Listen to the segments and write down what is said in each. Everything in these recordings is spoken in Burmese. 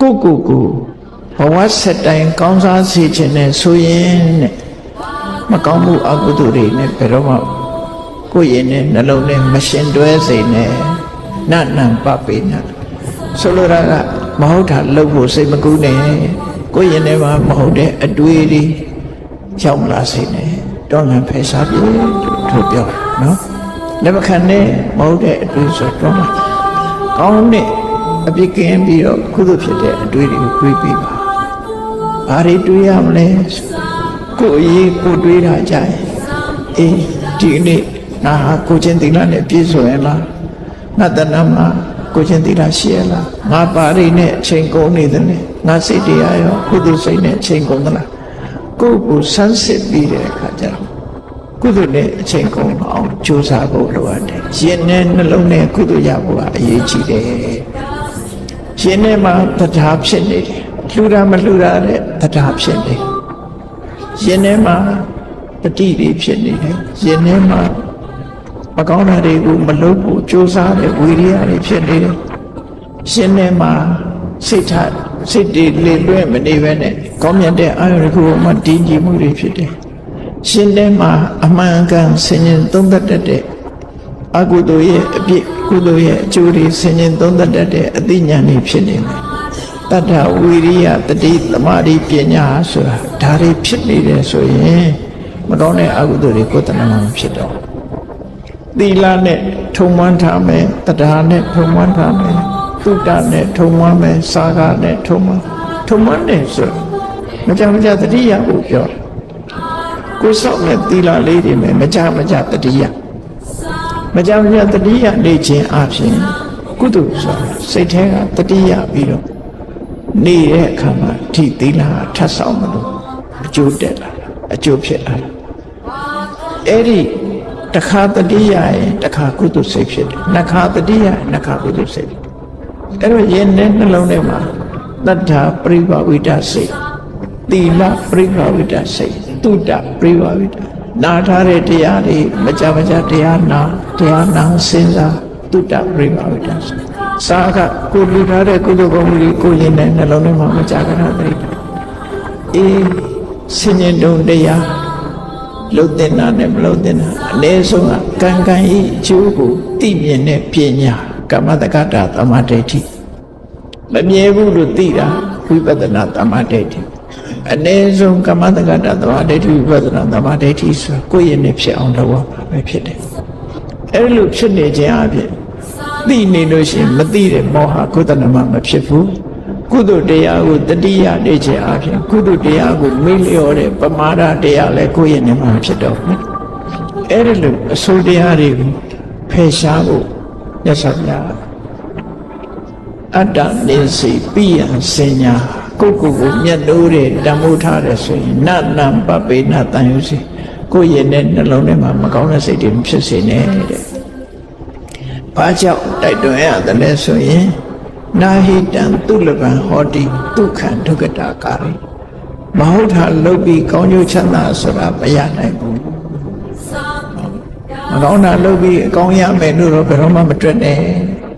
ကိုကိုကိုဘဝဆက်တိုင်းကောင်းစားစေခြင်းနဲ့ဆိုရင်တဲ့မကောင်းမှုအကုသိုလ်တွေနဲ့ဘယ်တော့မှကိုယ့်ရင်နဲ့နှလုံးနဲ့မရှင်တွဲစေနဲ့နတ်နံပပိနဆိုလိုတာကမဟုတ်တာလုပ်ဖို့စိတ်မကူးနဲ့ကိုယ့်ရင်ထဲမှာမဟုတ်တဲ့အတွေးတွေရောက်လာစေနဲ့တော့ငံဖယ်ရှားပြေတို့ပြောနော်လက်မခံနဲ့မဟုတ်တဲ့အတွေးဆိုတော့ကောင်းတဲ့ အပြစ်ကင်းပြီးတော့ကုသိုလ်ဖြစ်တဲ့အတွေးတွေကိုတွေးပြီးပါဘာတွေတွေးရမလဲကိုယ်အရေးကိုတွေးတာကြရင်အေးဒီနေ့ငါဟာကိုချင်းသီလနဲ့ပြည့်စုံရဲ့လားငါတဏ္ဍမှာကိုချင်းသီလရှိရဲ့လားငါပါရိနဲ့အချိန်ကုန်နေတယ်နဲ့ငါစိတ်တရားရောကုသိုလ်စိတ်နဲ့အချိန်ကုန်သလားကိုယ့်ကိုစမ်းစစ်ပြီးတဲ့အခါကျတော့ကုသိုလ်နဲ့အချိန်ကုန်အောင်ကြိုးစားဖို့လိုအပ်တယ်။ရင်နဲ့နှလုံးနဲ့ကုသိုလ်ရဖို့ကအရေးကြီးတယ်။ ရင်ထဲမှာတရားဖြစ်နေတယ်။လှူတာမလှူတာတဲ့တရားဖြစ်နေတယ်။ရင်ထဲမှာတတိတွေဖြစ်နေတယ်။ရင်ထဲမှာမကောင်းတာတွေကိုမလုပ်ဖို့ကြိုးစားတဲ့ဝိရိယတွေဖြစ်နေတယ်။ရင်ထဲမှာစိတ်ထားစိတ်တွေလေလွင့်မနေဘဲနဲ့ကောင်းမြတ်တဲ့အာရုံတစ်ခုမှတည်ကြည်မှုတွေဖြစ်တယ်။ရှင်ထဲမှာအမှန်ကန်ဆင်ញင်သုံးသက်တတ်တဲ့ အကုသိုလ်ရဲ့အပြစ်ကုသိုလ်ရဲ့အကျိုးတွေဆင်ញင်သုံးသက်တတ်တဲ့အသိဉာဏ်တွေဖြစ်နေတယ်။တတ္ထဝိရိယတတိသမာဓိပညာဆိုတာဒါတွေဖြစ်နေတယ်ဆိုရင်မကောင်းတဲ့အကုသိုလ်တွေကိုယ်တဏ္ဍမှာမဖြစ်တော့ဘူး။သီလနဲ့ထုံမှန်းထားမယ်တရားနဲ့ထုံမှန်းထားမယ်သုတ္တနဲ့ထုံမှန်းမယ်စာကနဲ့ထုံမှန်းထုံမှန်းတယ်ဆိုမကြမကြတတိယကိုပြောတယ်ကိုယ်ဆောက်မဲ့သီလလေးတွေနဲ့မကြမကြတတိယ မကြမကြတတိယနေခြင်းအပြင်ကုသိုလ်ဆိုတာစိတ်ထဲကတတိယပြီးတော့နေတဲ့အခါမှာထိသီလကထပ်ဆောင်မလို့အကျိုးတက်လာတာအကျိုးဖြစ်လာတာအဲ့ဒီတစ်ခါတတိယရင်တစ်ခါကုသိုလ်စိတ်ဖြစ်တယ်နှစ်ခါတတိယရင်နှစ်ခါကုသိုလ်စိတ်ဖြစ်တယ်အဲ့တော့ယင်းနဲ့နှလုံးထဲမှာတတ္ထာပရိပဝိတ္တစိတ်သီလပရိပဝိတ္တစိတ်တုဒ္ဒပရိပဝိတ္တ နာထားတဲ့တရားတွေမကြမကြတရားနာတရားနာစဉ်းစားတုဒ္ဒပရိပဝိတ္တစိတ်စာကကိုလူထားတဲ့ကုသိုလ်ကောင်းမှုတွေကိုယင်းနဲ့နှလုံးထဲမှာမကြကြတာတည်းအေးဆင်ញင်တုံတရားလှုပ်တဲ့နာနဲ့မလှုပ်တဲ့နာအ ਨੇ ဆုံးကကံကံဤအကျိုးကိုသိမြင်တဲ့ပညာကမ္မတက္ကတာသမာဓိဋ္ဌိမမြဲဘူးလို့သိတာဝိပဿနာသမာဓိဋ္ဌိ အ ਨੇ ဆုံးကမ္မတက္ကတာသမာဓိဋ္ဌိဝိပဿနာသမာဓိဋ္ဌိဆိုကိုယ့်ရဲ့နဲ့ဖြစ်အောင်လုပ်ရမှာပဲဖြစ်တယ်အဲ့လိုဖြစ်နေခြင်းအပြင်သိနေလို့ရှိရင်မသိတဲ့မောဟကုသလမမဖြစ်ဘူးကုသိုလ်တရားကိုတတိယနေခြင်းအပြင်ကုသိုလ်တရားကိုမေ့လျော့တဲ့ပမာဒတရားလည်းကိုယ့်ရဲ့နဲ့မှဖြစ်တော့ဘူးအဲ့ဒီလိုအဆိုးတရားတွေကိုဖယ်ရှားဖို့ရသဗျာအတ္တနေစီပိယံစင်ညာ ကိုယ့်ကိုယ်ကိုမျက်နှိုးတဲ့တမိုးထားတယ်ဆိုရင်နတ်နံပပေနတန်ယူစီကိုယ့်ရဲ့နဲ့နှလုံးထဲမှာမကောင်းတဲ့စိတ်တွေမဖြစ်စေနဲ့တဲ့။ဘာကြောင့်တိုက်တွန်းရတယ်လဲဆိုရင်နာဟိတံသူလပံဟောတိဒုက္ခံဒုက္ကတာကာရိမဟုတ်တာလုတ်ပြီးကောင်းကျိုးချမ်းသာဆိုတာမရနိုင်ဘူး။မကောင်းတာလုတ်ပြီးအကောင်းရမယ်လို့တော့ဘယ်တော့မှမတွေ့နဲ့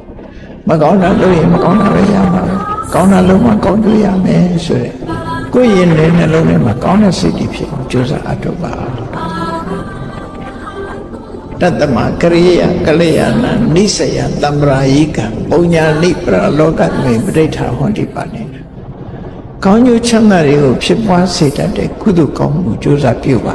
။မကောင်းတာလုတ်ရင်မကောင်းတာပဲရမှာပဲ။ ကောင်းတာလုတ်မှကောင်းကျိုးရမယ်ဆိုရယ်ကိုယ့်ရင်ထဲနှလုံးထဲမှာကောင်းတဲ့စိတ်တွေဖြစ်အောင်ကြိုးစားအထောက်ပါတတ္တမကရိယကလျာဏနိစယတမ္ပရာယိကံပုံညာနိပရလောကမေပဋိဋ္ဌာဟောတိပါနေကောင်းကျိုးချမ်းသာတွေကိုဖြစ်ပွားစေတတ်တဲ့ကုသိုလ်ကောင်းမှုကြိုးစားပြုပါ